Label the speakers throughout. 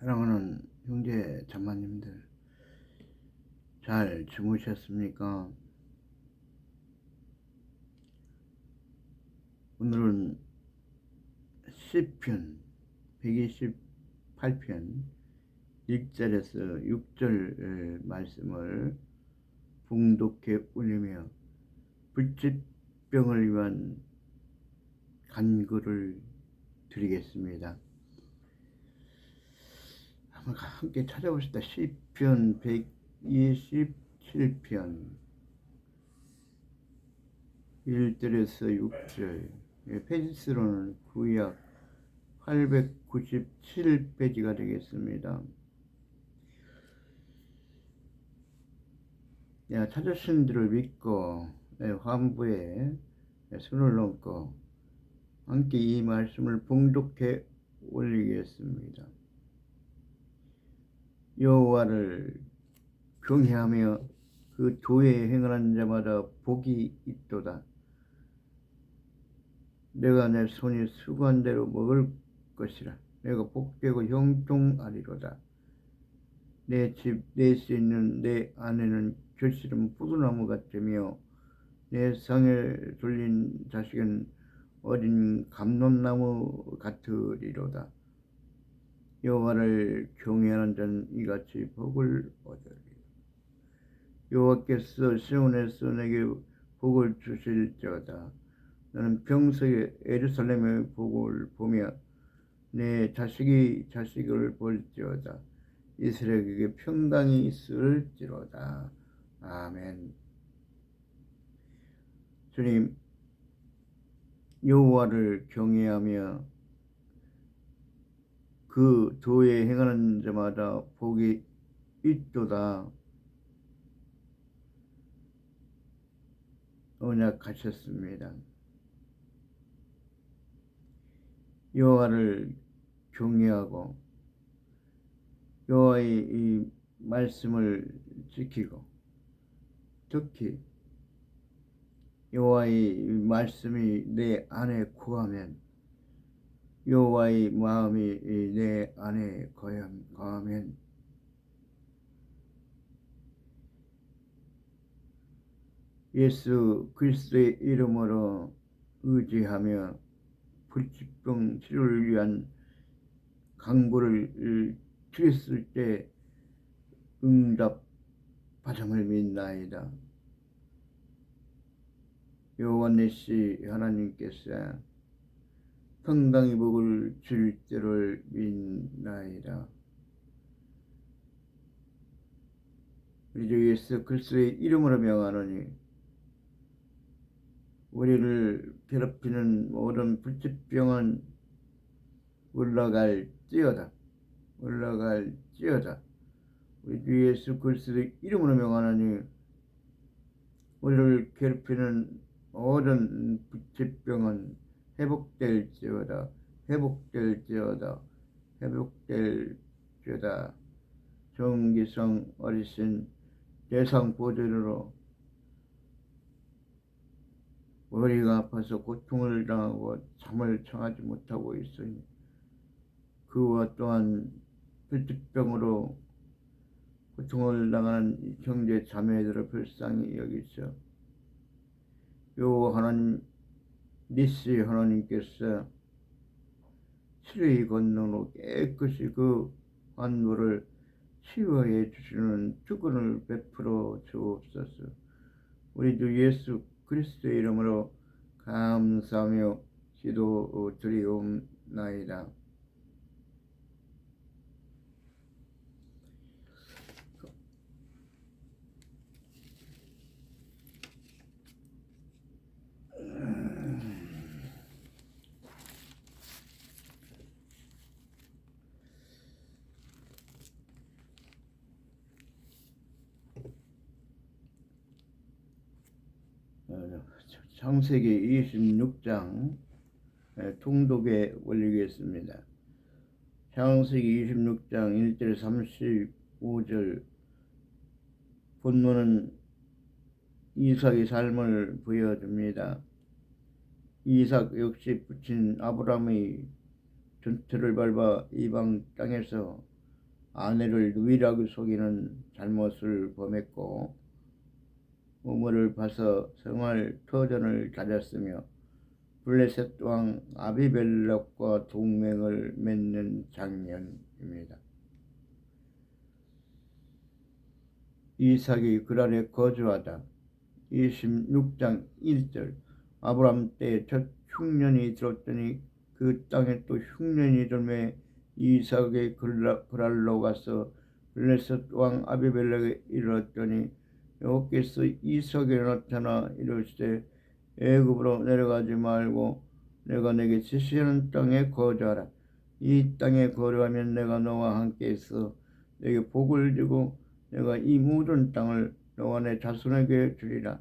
Speaker 1: 사랑하는 형제 자매님들 잘 주무셨습니까? 오늘은 시편 128편 1절에서 6절 말씀을 봉독해 올리며 불치병을 위한 간구를 드리겠습니다. 함께 찾아보시다. 시편 127편 1절에서 6절 예, 페이지수로는 구약 897페이지가 되겠습니다. 야, 찾으신 들을 믿고 예, 환부에 예, 손을 얹고 함께 이 말씀을 봉독해 올리겠습니다. 여호와를 경외하며 그 도에 행하는 자마다 복이 있도다. 내가 내 손이 수고한 대로 먹을 것이라. 내가 복되고 형통하리로다. 내 집, 내 수 있는 내 아내는 결실은 포도나무 같으며 내 상에 돌린 자식은 어린 감론나무 같으리로다. 여호와를 경외하는 자는 이같이 복을 얻으리라. 여호와께서 시온에서 내게 복을 주실지어다. 나는 평소에 에루살렘의 복을 보며 내 자식이 자식을 볼지어다. 이스라엘에게 평강이 있을지로다. 아멘. 주님, 여호와를 경외하며 그 도에 행하는 자마다 복이 있도다. 언약하셨습니다. 여호와를 경외하고 여호와의 이 말씀을 지키고 특히 여호와의 말씀이 내 안에 구하면 여호와의 마음이 내 안에 거하면 예수 그리스도의 이름으로 의지하며 불치병 치료를 위한 강구를 드렸을 때 응답 받음을 믿나이다. 요한네시 하나님께서 평강의 복을 줄 때를 믿나이다. 우리 주 예수 그리스도의 이름으로 명하노니 우리를 괴롭히는 모든 불치병은 올라갈지어다. 올라갈지어다. 우리 주 예수 그리스도의 이름으로 명하노니 우리를 괴롭히는 모든 불치병은 회복될지어다. 회복될지어다. 회복될지어다. 정기성 어리신 대상 보존으로 머리가 아파서 고통을 당하고 잠을 청하지 못하고 있으니 그와 또한 불치병으로 고통을 당하는 형제 자매들을 불쌍히 여기서 요 하나님 니시 하나님께서 치료의 권능으로 깨끗이 그 환부를 치유해 주시는 주권을 베풀어 주옵소서. 우리 주 예수 그리스도의 이름으로 감사하며 기도 드리옵나이다. 어, 창세기 26장 통독에 올리겠습니다. 창세기 26장 1절 35절 본문은 이삭의 삶을 보여줍니다. 이삭 역시 부친 아브라함의 전투를 밟아 이방 땅에서 아내를 누이라고 속이는 잘못을 범했고 우물을 파서 생활 터전을 가졌으며 블레셋 왕 아비벨락과 동맹을 맺는 장면입니다. 이삭이 그란에 거주하다 26장 1절 아브람 때첫 흉년이 들었더니 그 땅에 또 흉년이 들매 이삭의 그랄로 가서 블레셋 왕 아비벨렉에 이르렀더니 여호께서 이삭에 나타나 이르시되 애굽으로 내려가지 말고 내가 내게 지시하는 땅에 거주하라. 이 땅에 거주하면 내가 너와 함께 있어 내게 복을 주고 내가 이 모든 땅을 너와 내 자손에게 주리라.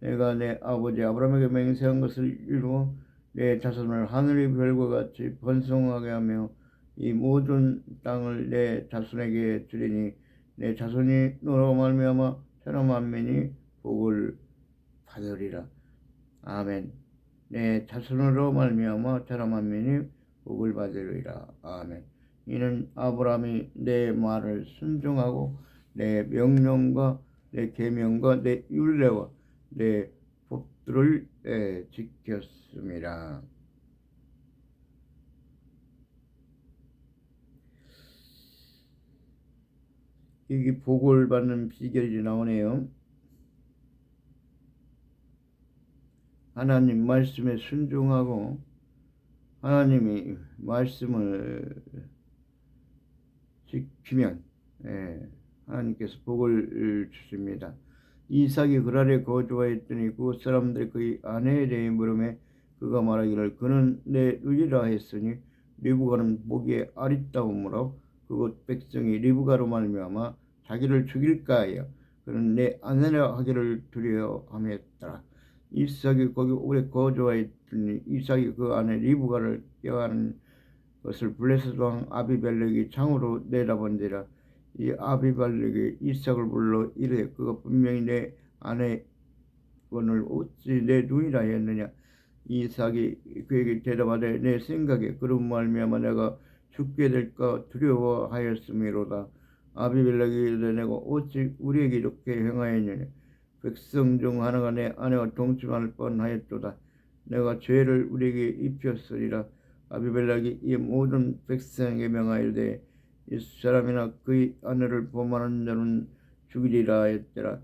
Speaker 1: 내가 내 아버지 아브라함에게 맹세한 것을 이루어 내 자손을 하늘의 별과 같이 번성하게 하며 이 모든 땅을 내 자손에게 주리니 내 자손이 너로 말미암아 천하 만민이 복을 받으리라. 아멘. 내 자손으로 말미암아 천하 만민이 복을 받으리라. 아멘. 이는 아브라함이 내 말을 순종하고 내 명령과 내 계명과 내 율례와 내 법들을 예, 지켰습니다. 이게 복을 받는 비결이 나오네요. 하나님 말씀에 순종하고 하나님이 말씀을 지키면 예, 하나님께서 복을 주십니다. 이삭이 그랄에 거주하였더니 그 사람들이 그의 아내에 대해 물음에 그가 말하기를 그는 내 누이라 했으니 리브가는 보기에 아리따움으로 그곳 백성이 리브가로 말미암아 자기를 죽일까 하여 그는 내 아내라 하기를 두려워함이었더라. 이삭이 거기 오래 거주하였더니 이삭이 그 아내 리브가를 껴하는 것을 블레셋 왕 아비벨렉이 창으로 내다본지라 이 아비발렉이 이삭을 불러 이르되 그가 분명히 내 아내 원을 어찌 내 눈이라 했느냐 이삭이 그에게 대답하되 내 생각에 그런 말미암아 내가 죽게 될까 두려워하였음이로다. 아비벨렉이 이르되 내가 어찌 우리에게 이렇게 행하였느냐 백성 중 하나가 내 아내와 동침할 뻔하였도다. 내가 죄를 우리에게 입혔으리라. 아비벨렉이 이 모든 백성에게 명하여되 이 사람이나 그의 아내를 보만한 자는 죽이리라 했더라.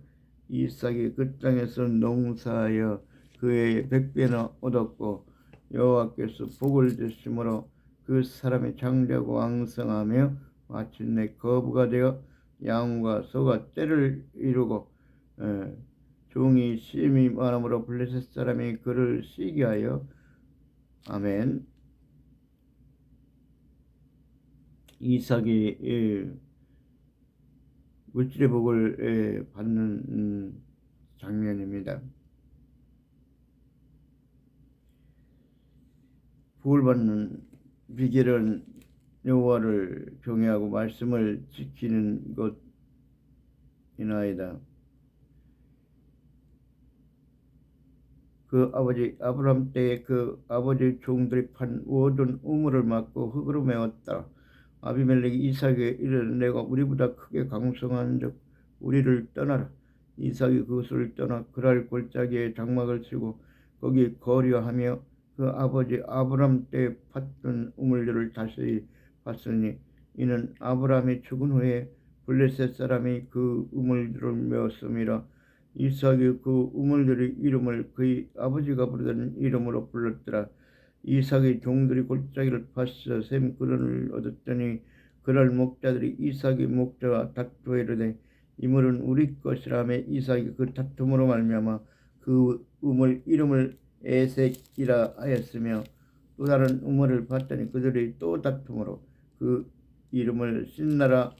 Speaker 1: 이삭이 그 땅에서 농사하여 그의 백배나 얻었고 여호와께서 복을 주심으로 그 사람이 장대하고 왕성하며 마침내 거부가 되어 양과 소가 때를 이루고 에, 종이 심히 많음으로 블레셋 사람이 그를 시기하여 아멘 이삭이 예, 물질의 복을 예, 받는 음, 장면입니다. 복을 받는 비결은 여호와를 경외하고 말씀을 지키는 것이나이다. 그 아버지 아브람 때에 그 아버지 종들이 판 모든 우물을 막고 흙으로 메웠다. 아비멜렉이 이삭에게 이르되 내가 우리보다 크게 강성한 적 우리를 떠나라. 이삭이 그것을 떠나 그랄 골짜기에 장막을 치고 거기 거류하며 그 아버지 아브람 때 팠던 우물들을 다시 봤으니 이는 아브람이 죽은 후에 블레셋 사람이 그 우물들을 메었음이라 이삭이 그 우물들의 이름을 그의 아버지가 부르던 이름으로 불렀더라. 이삭의 종들이 골짜기를 파서 샘 그런을 얻었더니 그날 목자들이 이삭의 목자와 다투어 이르되 이 물은 우리 것이라며 이삭이 그 다툼으로 말미암아 그 우물 이름을 에색이라 하였으며 또 다른 우물을 봤더니 그들이 또 다툼으로 그 이름을 신나라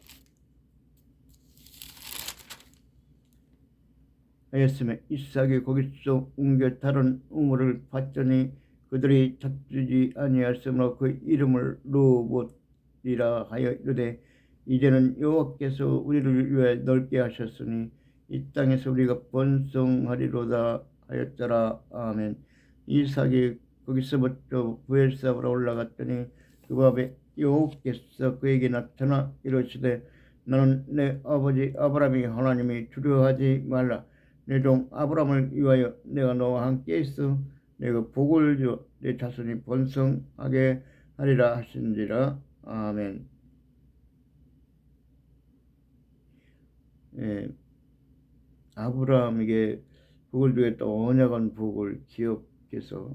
Speaker 1: 하였으며 이삭이 거기서 옮겨 다른 우물을 봤더니 그들이 찾지 아니하였으므로 그 이름을 로봇이라 하여 이르되 이제는 여호와께서 우리를 위해 넓게 하셨으니 이 땅에서 우리가 번성하리로다 하였더라. 아멘 이삭이 거기서부터 부엘사로 올라갔더니 그 밤에 여호께서 그에게 나타나 이르시되 너는 내 아버지 아브라함이 하나님이 두려워하지 말라. 내 종 아브라함을 위하여 내가 너와 함께 있어 내가 복을 줘 내 자손이 번성하게 하리라 하신지라. 아멘. 예, 아브라함에게 복을 주겠다 언약한 복을 기억 해서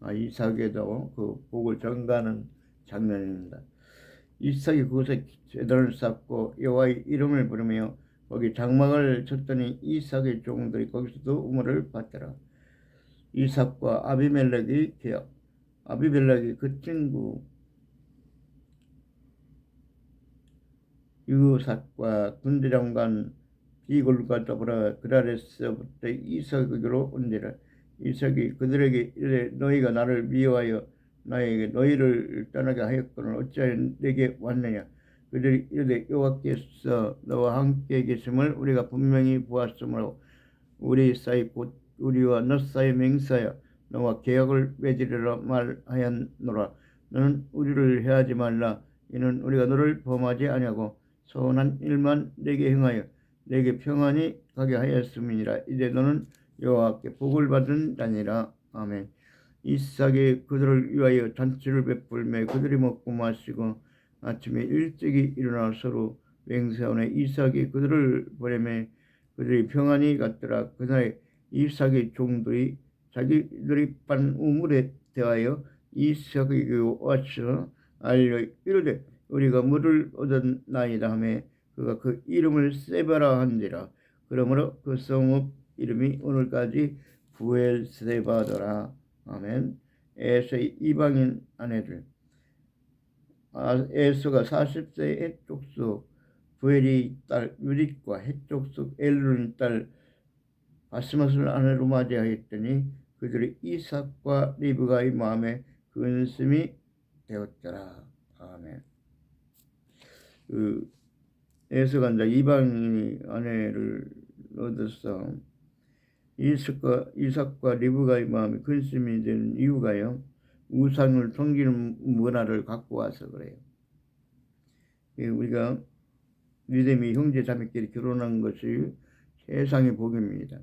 Speaker 1: 아, 이삭에도 그 복을 전가하는 장면입니다. 이삭이 그곳에 제단을 쌓고 여호와의 이름을 부르며 거기 장막을 쳤더니 이삭의 종들이 거기서도 우물을 받더라. 이삭과 아비멜렉이 계약. 아비멜렉이 그 친구 유삭과 군대장관 비골과 더불어 그랄에서부터 이삭에게로 온지라 이삭이 그들에게 이르되 너희가 나를 미워하여 나에게 너희를 떠나게 하였거늘 어찌하여 내게 왔느냐? 그들이 이르되 여호와께서 너와 함께 계심을 우리가 분명히 보았으므로 우리 사이 곧 우리와 너 사이 맹사여 너와 계약을 맺으리라 말하였노라. 너는 우리를 해하지 말라. 이는 우리가 너를 범하지 아니하고 선한 일만 내게 행하여 내게 평안히 가게 하였음이니라. 이제 너는 여호와께 복을 받은 자니라. 아멘. 이삭이 그들을 위하여 잔치를 베풀매 그들이 먹고 마시고 아침에 일찍이 일어나 서로 맹세하네. 이삭이 그들을 보내매 그들이 평안히 갔더라. 그날에 이삭의 종들이 자기들이 빤 우물에 대하여 이삭에게 와서 알려 이르되 우리가 물을 얻었나이다 하며 그가 그 이름을 세바라 한지라. 그러므로 그 성읍 이름이 오늘까지 부엘세바더라 아멘 에서의 이방인 아내들 아, 에서가 40세의 해족수 부엘이 딸 유릿과 해족수 엘룬이 딸 바스맛을 아내로 맞이하였더니 그들이 이삭과 리브가의 마음에 근심이 되었더라. 아멘. 그 에서가 이제 이방인이 아내를 얻어서 이삭과 이삭과 리브가의 마음에 근심이 되는 이유가요. 우상을 섬기는 문화를 갖고 와서 그래요. 예, 우리가 믿음이 형제 자매끼리 결혼한 것이 세상의 복입니다.